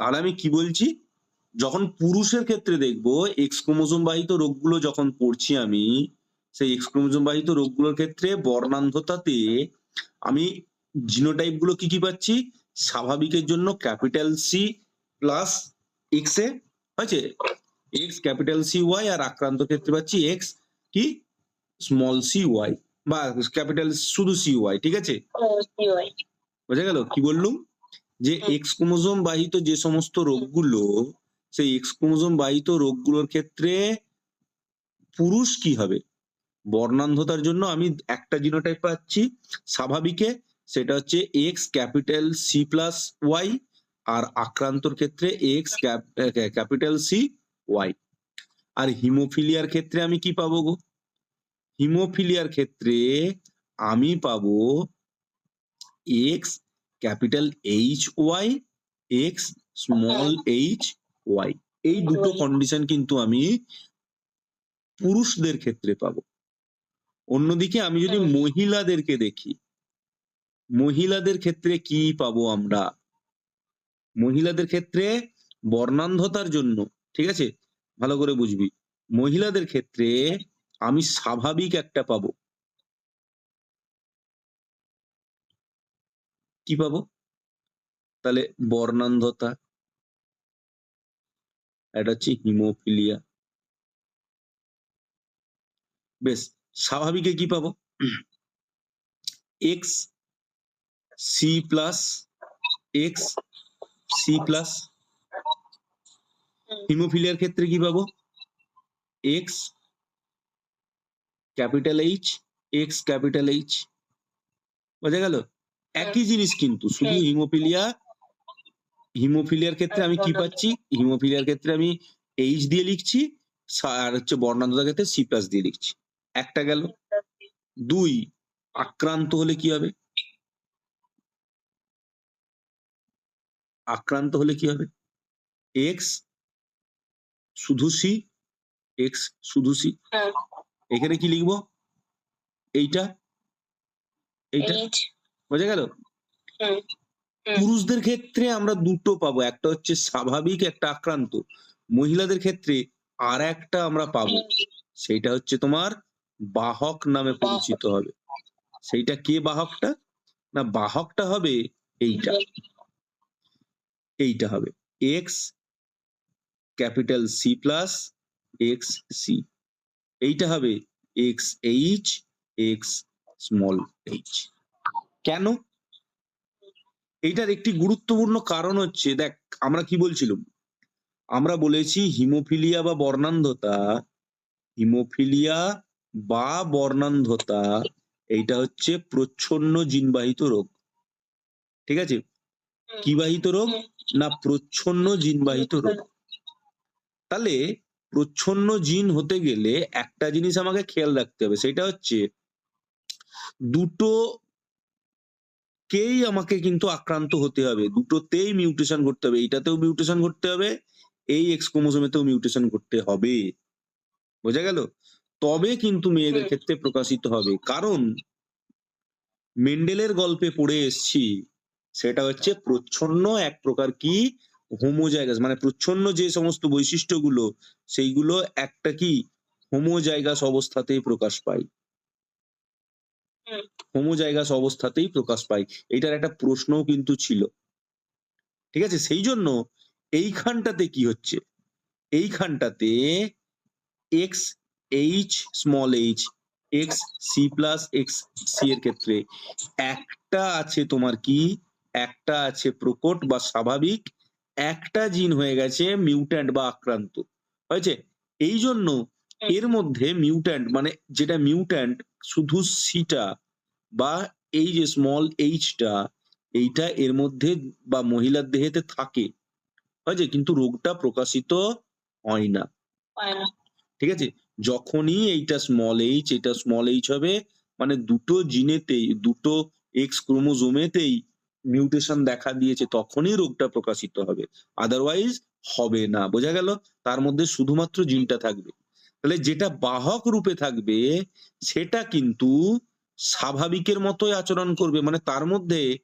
তাহলে আমি কি বলছি? যখন পুরুষের ক্ষেত্রে দেখব এক্স ক্রোমোজোম বাহিত রোগগুলো যখন পড়ছি আমি সেই এক্স ক্রোমোজোম বাহিত রোগগুলোর ক্ষেত্রে বর্ণান্ধতাতে আমি জিনোটাইপগুলো কি কি পাচ্ছি? স্বাভাবিকের জন্য ক্যাপিটাল সি প্লাস এক্স এ হয়েছে? এক্স ক্যাপিটাল সি ওয়াই আর আক্রান্ত ক্ষেত্রে পাচ্ছি এক্স কি? স্মল সি ওয়াই বা ক্যাপিটাল শুধু সি ওয়াই ঠিক আছে? বোঝা গেল? কি বললুম? যে। এক্স ক্রোমোজোম বাহিত যে সমস্ত রোগগুলো সেই এক্স ক্রোমোজোম বাহিত রোগগুলোর ক্ষেত্রে পুরুষ কি হবে? বর্ণান্ধতার জন্য আমি একটা জিনোটাইপ পাচ্ছি স্বাভাবিকে সেটা হচ্ছে X capital C plus Y আর আক্রান্তর ক্ষেত্রে এক্স ক্যাপিটাল সি ওয়াই আর হিমোফিলিয়ার ক্ষেত্রে আমি কি পাবো গো? হিমোফিলিয়ার ক্ষেত্রে আমি পাবো X capital H Y X small H Y. এই দুটো কন্ডিশন কিন্তু আমি পুরুষদের ক্ষেত্রে পাবো। অন্যদিকে আমি যদি মহিলাদেরকে দেখি মহিলাদের ক্ষেত্রে কি পাবো আমরা? মহিলাদের ক্ষেত্রে বর্ণান্ধতার জন্য ঠিক আছে? ভালো করে বুঝবি। মহিলাদের ক্ষেত্রে আমি স্বাভাবিক একটা পাবো। কি পাবো? তাহলে বর্ণান্ধতা। এটা হচ্ছে হিমোফিলিয়া। বেশ, স্বাভাবিকে কি পাবো? X, C plus, X, C plus. হিমোফিলিয়ার ক্ষেত্রে কি পাবো? X, capital H, X, capital H. বোঝা গেল? একই জিনিস কিন্তু শুধু হিমোফিলিয়া হিমোফিলিয়ার ক্ষেত্রে আমি কি পাচ্ছি? হিমোফিলিয়ার ক্ষেত্রে আমি এইচ দিয়ে লিখছি আর হচ্ছে বর্ণান্ধতার ক্ষেত্রে সি প্লাস দিয়ে লিখছি। একটা গেল। দুই আক্রান্ত হলে কি হবে? আক্রান্ত হলে কি হবে? এক্স শুধু সি এক্স শুধু সি হ্যাঁ। এখানে কি লিখব? এইটা এইট। বোঝা গেল। পুরুষদের ক্ষেত্রে আমরা দুটো পাবো একটা হচ্ছে স্বাভাবিক একটা আক্রান্ত। মহিলাদের ক্ষেত্রে আর একটা আমরা পাবো সেইটা হচ্ছে তোমার বাহক নামে পরিচিত হবে। সেইটা কে বাহকটা? না বাহকটা হবে এইটা। এইটা হবে। X capital C plus X C এইটা হবে X H X small H কেন? এইটার একটি গুরুত্বপূর্ণ কারণ হচ্ছে, দেখ, আমরা কি বলছিলাম? আমরা বলেছি হিমোফিলিয়া বা বর্ণান্ধতা, হিমোফিলিয়া বা বর্ণান্ধতা, এইটা হচ্ছে প্রচ্ছন্ন জিনবাহিত রোগ। ঠিক আছে? কি বাহিত রোগ? না, প্রচ্ছন্ন জিনবাহিত রোগ। তাহলে প্রচ্ছন্ন জিন হতে গেলে একটা জিনিস আমাকে খেয়াল রাখতে হবে, সেটা হচ্ছে দুটো কেই আমাকে কিন্তু আক্রান্ত হতে হবে। দুটোতেই মিউটেশন করতে হবে। এইটাতেও মিউটেশন করতে হবে, এই এক্স ক্রোমোসোমেতেও মিউটেশন করতে হবে। বোঝা গেল? তবে কিন্তু মেয়েদের ক্ষেত্রে প্রকাশিত হবে। কারণ মেন্ডেলের গল্পে পড়ে এসছি, সেটা হচ্ছে প্রচ্ছন্ন এক প্রকার কি? হোমোজাইগাস মানে প্রচ্ছন্ন যে সমস্ত বৈশিষ্ট্যগুলো, সেইগুলো একটা কি? হোমোজাইগাস অবস্থাতেই প্রকাশ পায়। হোমোজাইগাস অবস্থাতেই প্রকাশ পায়। এটার একটা প্রশ্নও কিন্তু ছিল। ঠিক আছে? সেই জন্য এইখানটাতে কি হচ্ছে? এইখানটাতে X H small H X C plus X C এর ক্ষেত্রে একটা আছে তোমার কি? একটা আছে প্রকট বা স্বাভাবিক একটা জিন হয়ে গেছে মিউট্যান্ট বা আক্রান্ত। হয়েছে? এই জন্য এর মধ্যে মিউট্যান্ট মানে যেটা মিউট্যান্ট শুধু সিটা বা এই যে স্মল এইচটা এইটা এর মধ্যে বা মহিলার দেহেতে থাকে। হয়েছে? কিন্তু রোগটা প্রকাশিত হয় না। ঠিক আছে? যখনই এইটা স্মল এইচ এটা স্মল এইচ হবে মানে দুটো জিনেতেই দুটো এক্স ক্রোমোজোমেতেই মিউটেশন দেখা দিয়েছে তখনই রোগটা প্রকাশিত হবে। আদারওয়াইজ হবে না। বোঝা গেল? তার মধ্যে শুধুমাত্র জিনটা থাকবে। তাহলে যেটা বাহক রূপে থাকবে সেটা কিন্তু স্বাভাবিকের মতোই আচরণ করবে। মানে তার মধ্যে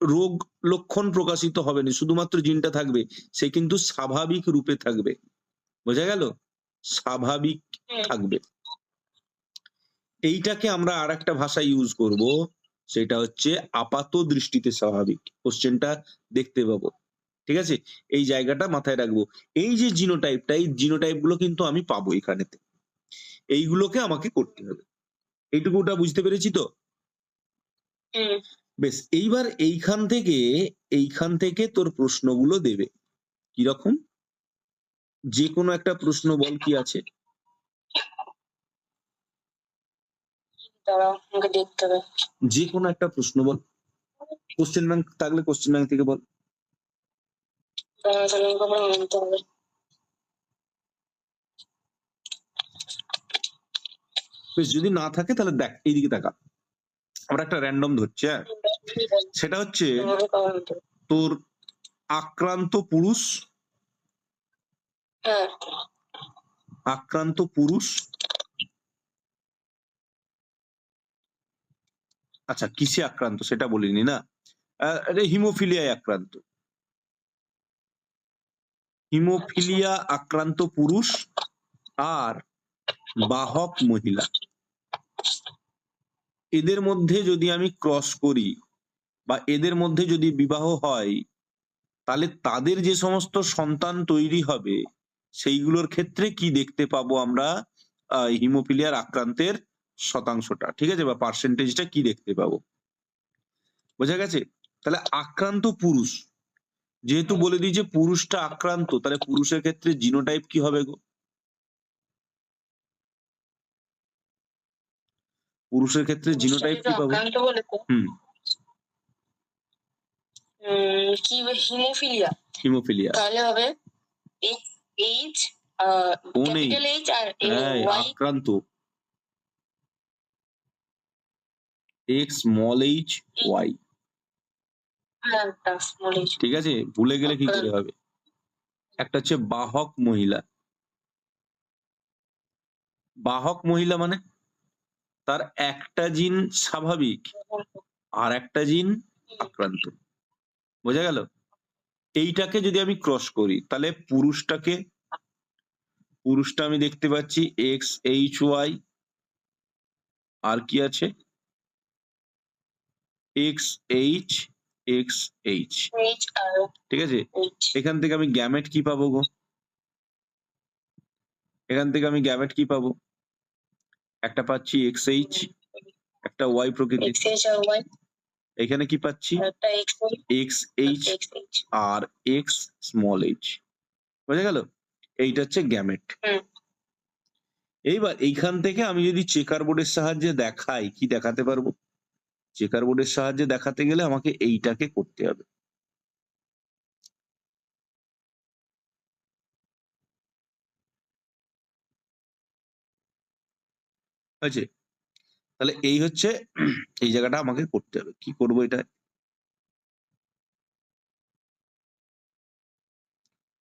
রোগ লক্ষণ প্রকাশিত হবে না শুধুমাত্র জিনটা থাকবে সে কিন্তু স্বাভাবিক রূপে থাকবে। বোঝা গেল? স্বাভাবিক থাকবে। এইটাকে আমরা আর একটা ভাষা ইউজ করব সেটা হচ্ছে আপাত দৃষ্টিতে স্বাভাবিক। কোশ্চেনটা দেখতে পাবো। ঠিক আছে? এই জায়গাটা মাথায় রাখব। এই যে জিনোটাইপটা এই জিনোটাইপগুলো কিন্তু আমি পাবো এখানেতে। এইগুলোকে আমাকে করতে হবে। এইটুকুটা বুঝতে পেরেছি তো? বেশ এইবার এইখান থেকে এইখান থেকে তোর প্রশ্নগুলো দেবে। কীরকম? যে কোনো একটা প্রশ্ন বল কি আছে? যে কোনো একটা প্রশ্ন বল। কোশ্চেন ব্যাংক থাকলে কোশ্চেন ব্যাংক থেকে বল। আমাকে আবার আনতে হবে বেশ যদি না থাকে তাহলে দেখ এইদিকে দেখা। আমরা একটা র্যান্ডম ধরছি হ্যাঁ? সেটা হচ্ছে? তোর আক্রান্ত পুরুষ হ্যাঁ। আক্রান্ত পুরুষ। আচ্ছা কিসে আক্রান্ত সেটা বলিনি না? হিমোফিলিয়ায় আক্রান্ত। হিমোফিলিয়া আক্রান্ত পুরুষ আর বাহক মহিলা। এদের মধ্যে যদি আমি ক্রস করি বা এদের মধ্যে যদি বিবাহ হয়, তাহলে তাদের যে সমস্ত সন্তান তৈরি হবে, সেইগুলোর ক্ষেত্রে কি দেখতে পাবো আমরা হিমোফিলিয়ার আক্রান্তের শতাংশটা? ঠিক আছে? বা পার্সেন্টেজটা কি দেখতে পাবো? বোঝা গেছে? তাহলে আক্রান্ত পুরুষ যেহেতু বলে দিই যে পুরুষটা আক্রান্ত তাহলে পুরুষের ক্ষেত্রে জিনোটাইপ কি হবে গো? পুরুষের ক্ষেত্রে জিনোটাইপ কি পাবো? আক্রান্ত হুম। কি হিমোফিলিয়া? হিমোফিলিয়া। তাহলে হবে এইচ এইচ ক্যাপিটাল এইচ আর হ্যাঁ আক্রান্ত। এক্স স্মল এইচ ওয়াই ঠিক আছে? ভুলে গেলে কি করে হবে? একটা হচ্ছে বাহক মহিলা। বাহক মহিলা মানে? তার একটা জিন স্বাভাবিক আর একটা জিন আক্রান্ত। বোঝা গেল? এইটাকে যদি আমি ক্রস করি তাহলে পুরুষটাকে পুরুষটা আমি দেখতে পাচ্ছি এক্স এইচ ওয়াই আর কি আছে? এক্স এইচ এক্স এইচ ঠিক আছে? এখান থেকে আমি গ্যামেট কি পাবো গো? এখান থেকে আমি গ্যামেট কি পাবো? একটা পাচ্ছি এক্স এইচ একটা ওয়াই প্রকৃতি এখানে কি পাচ্ছি? এক্স এইচ আর এক্স স্মল এইচ বোঝা গেল? এইটা হচ্ছে গ্যামেট এইবার এইখান থেকে আমি যদি চেকার বোর্ডের সাহায্যে দেখাই কি দেখাতে পারব? চেকার বোর্ডের সাহায্যে দেখাতে গেলে আমাকে এইটাকে করতে হবে। হয়েছে? তাহলে এই হচ্ছে এই জায়গাটা আমাকে করতে হবে। কি করব এটা?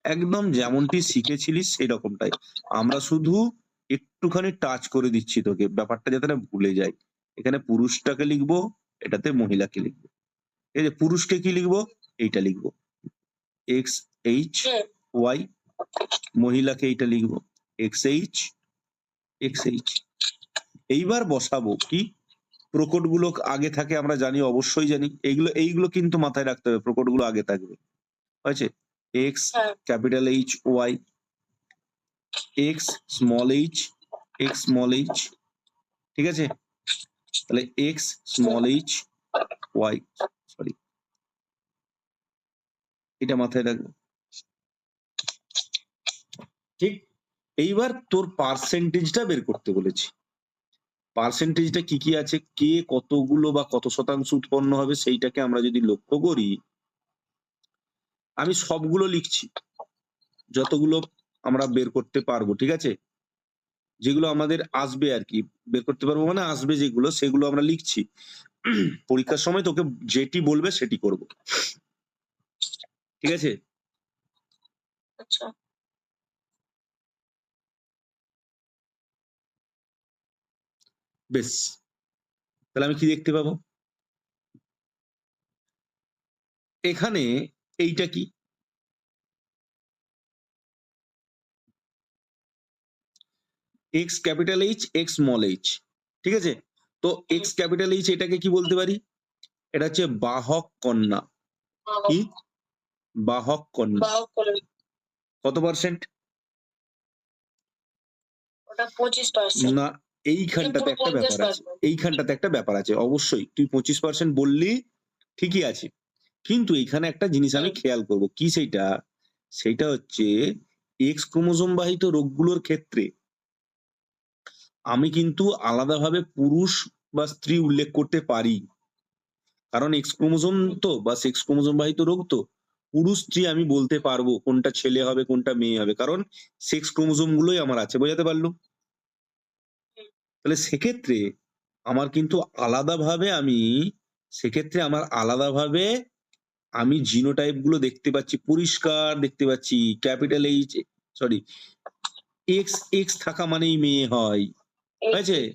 একদম যেমনটি শিখেছিলিস সেই রকমটাই আমরা শুধু একটুখানি টাচ করে দিচ্ছি তোকে। ব্যাপারটা যাতে না ভুলে যাই এখানে পুরুষটাকে লিখব এটাতে মহিলাকে লিখব? এই যে পুরুষকে কি লিখব? এইটা লিখব। এক্স এইচ ওয়াই মহিলাকে এইটা লিখব। এক্স এইচ এক্স এইচ এইবার বসাবো কি? প্রকটগুলো আগে থাকে আমরা জানি অবশ্যই জানি। এইগুলো এইগুলো কিন্তু মাথায় রাখতে হবে প্রকটগুলো আগে থাকবে। হয়েছে? এক্স হ্যাঁ। Capital H Y X small H X small H ঠিক আছে? তাহলে X small H Y sorry এটা মাথায় রাখব। ঠিক এইবার তোর পার্সেন্টেজটা বের করতে বলেছি। পার্সেন্টেজটা কি কি আছে? কে কতগুলো বা কত শতাংশ উৎপন্ন হবে সেইটাকে আমরা যদি লক্ষ্য করি, আমি সবগুলো লিখছি। যতগুলো আমরা বের করতে পারব, ঠিক আছে? যেগুলো আমাদের আসবে আর কি বের করতে পারব মানে আসবে যেগুলো সেগুলো আমরা লিখছি। পরীক্ষার সময় তোকে যেটি বলবে সেটি করব। ঠিক আছে? আচ্ছা। বেশ। তাহলে আমি কি দেখতে পাবো? এখানে এইটা কি? X capital H X small H ঠিক আছে? তো এক্স ক্যাপিটাল এইচ এটাকে কি বলতে পারি? এটা হচ্ছে বাহক কন্যা। কি? বাহক কন্যা। কত পার্সেন্ট না এইখানটাতে একটা ব্যাপার আছে। এইখানটাতে একটা ব্যাপার আছে অবশ্যই। তুই পঁচিশ পার্সেন্ট বললি ঠিকই আছে। কিন্তু এখানে একটা জিনিস আমি খেয়াল করব। কি সেইটা? সেইটা হচ্ছে এক্স ক্রোমোজোম বাহিত রোগগুলোর ক্ষেত্রে আমি কিন্তু আলাদাভাবে পুরুষ বা স্ত্রী উল্লেখ করতে পারি। কারণ এক্স ক্রোমোজোম তো বা সেক্স ক্রোমোজোম বাহিত রোগ তো, পুরুষ, স্ত্রী আমি বলতে পারব কোনটা ছেলে হবে, কোনটা মেয়ে হবে। কারণ সেক্স ক্রোমোজোম গুলোই আমার আছে, বোঝাতে পারল তাহলে সেক্ষেত্রে আমার কিন্তু আলাদাভাবে আমি, সেক্ষেত্রে আমার আলাদাভাবে আমি জিনোটাইপগুলো দেখতে পাচ্ছি, পরিষ্কার দেখতে পাচ্ছি, capital H sorry X X থাকা মানেই মেয়ে হয়। হয়েছে?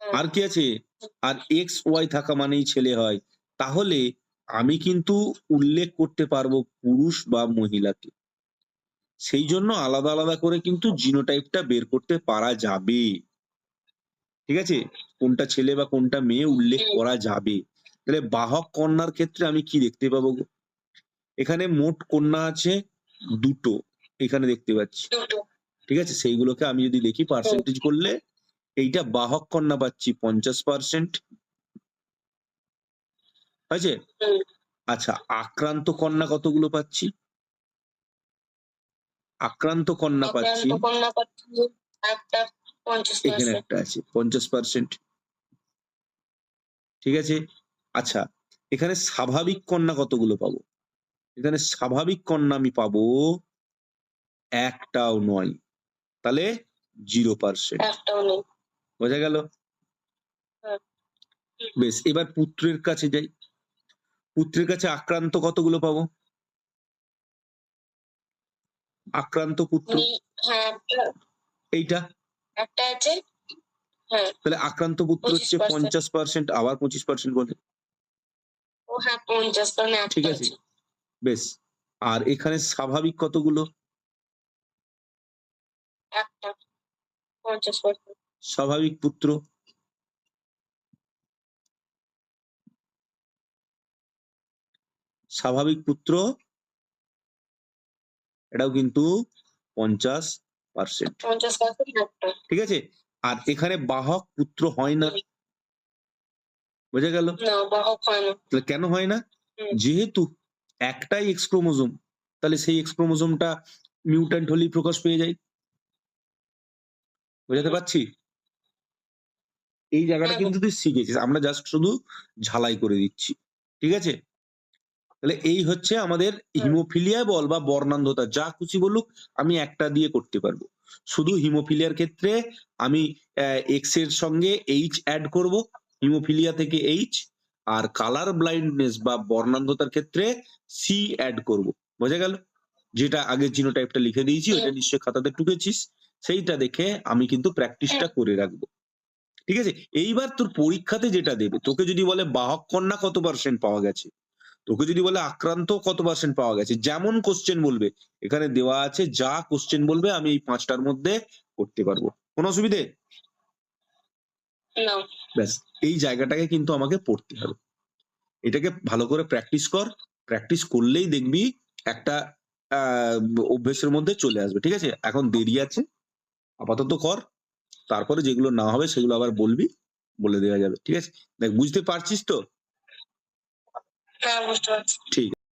আর কি আছে? আর এক্স ওয়াই থাকা মানেই ছেলে হয়। তাহলে আমি কিন্তু উল্লেখ করতে পারব পুরুষ বা মহিলাকে। সেই জন্য আলাদা আলাদা করে কিন্তু জিনোটাইপটা বের করতে পারা যাবে। ঠিক আছে? কোনটা ছেলে বা কোনটা মেয়ে উল্লেখ করা যাবে। তাহলে বাহক কন্যার ক্ষেত্রে আমি কি দেখতে পাবো? এখানে মোট কন্যা আছে দুটো। এখানে দেখতে পাচ্ছি। ঠিক আছে? সেইগুলোকে আমি যদি দেখি পার্সেন্টেজ করলে এইটা বাহক কন্যা পাচ্ছি পঞ্চাশ পার্সেন্ট হয়েছে? আচ্ছা আক্রান্ত কন্যা কতগুলো পাচ্ছি? আক্রান্ত কন্যা পাচ্ছি। এখানে একটা আছে পঞ্চাশ পার্সেন্ট ঠিক আছে? আচ্ছা এখানে স্বাভাবিক কন্যা কতগুলো পাবো? এখানে স্বাভাবিক কন্যা আমি পাবো একটাও নয়। তাহলে জিরো পার্সেন্ট বোঝা গেল? বেশ এবার পুত্রের কাছে যাই। পুত্রের কাছে আক্রান্ত কতগুলো পাবো? আক্রান্ত পুত্র। হ্যাঁ এইটা? একটা আছে। হ্যাঁ। তাহলে আক্রান্ত পুত্র হচ্ছে পঞ্চাশ পার্সেন্ট আবার পঁচিশ পার্সেন্ট বলে। হ্যাঁ ঠিক আছে। আছে। বেশ আর এখানে স্বাভাবিক কতগুলো? একটা পঞ্চাশ পার্সেন্ট স্বাভাবিক পুত্র। স্বাভাবিক পুত্র এটাও কিন্তু পঞ্চাশ পার্সেন্ট ঠিক আছে? আর এখানে বাহক পুত্র হয় না। বোঝা গেল? বাহক তাহলে কেন হয় না? যেহেতু একটাই এক্স ক্রোমোজোম তাহলে সেই এক্স ক্রোমোজোমটা মিউট্যান্ট হলেই প্রকাশ পেয়ে যায়। বোঝাতে পারছি? এই জায়গাটা হ্যাঁ। কিন্তু তুই শিখেছিস। আমরা জাস্ট শুধু ঝালাই করে দিচ্ছি। ঠিক আছে? তাহলে এই হচ্ছে আমাদের হিমোফিলিয়া বল বা বর্ণান্ধতা। যা খুশি বলুক আমি একটা দিয়ে করতে পারব। শুধু হিমোফিলিয়ার ক্ষেত্রে আমি এক্সের সঙ্গে এইচ অ্যাড করব। হিমোফিলিয়া থেকে এইচ আর কালার ব্লাইন্ডনেস বা বর্ণান্ধতার ক্ষেত্রে সি অ্যাড করব। বোঝা গেল? যেটা আগের জিনোটাইপটা লিখে দিয়েছি ওটা নিশ্চয়ই খাতাতে টুকেছিস। সেইটা দেখে আমি কিন্তু প্র্যাকটিসটা করে রাখব। ঠিক আছে? এইবার তোর পরীক্ষাতে যেটা দেবে তোকে যদি বলে বাহক কন্যা কত পার্সেন্ট পাওয়া গেছে? তোকে যদি বলে আক্রান্ত কত পার্সেন্ট পাওয়া গেছে? যেমন কোশ্চেন বলবে এখানে দেওয়া আছে যা কোশ্চেন বলবে আমি এই পাঁচটার মধ্যে করতে পারব। কোনো অসুবিধে? না ব্যাস এই জায়গাটাকে কিন্তু আমাকে পড়তে হবে। এটাকে ভালো করে প্র্যাকটিস কর প্র্যাকটিস করলেই দেখবি একটা আহ, অভ্যেসের মধ্যে চলে আসবে ঠিক আছে? এখন দেরি আছে আপাতত কর। তারপরে যেগুলো না হবে সেগুলো আবার বলবি বলে দেওয়া যাবে ঠিক আছে? দেখ বুঝতে পারছিস তো? হ্যাঁ ঠিক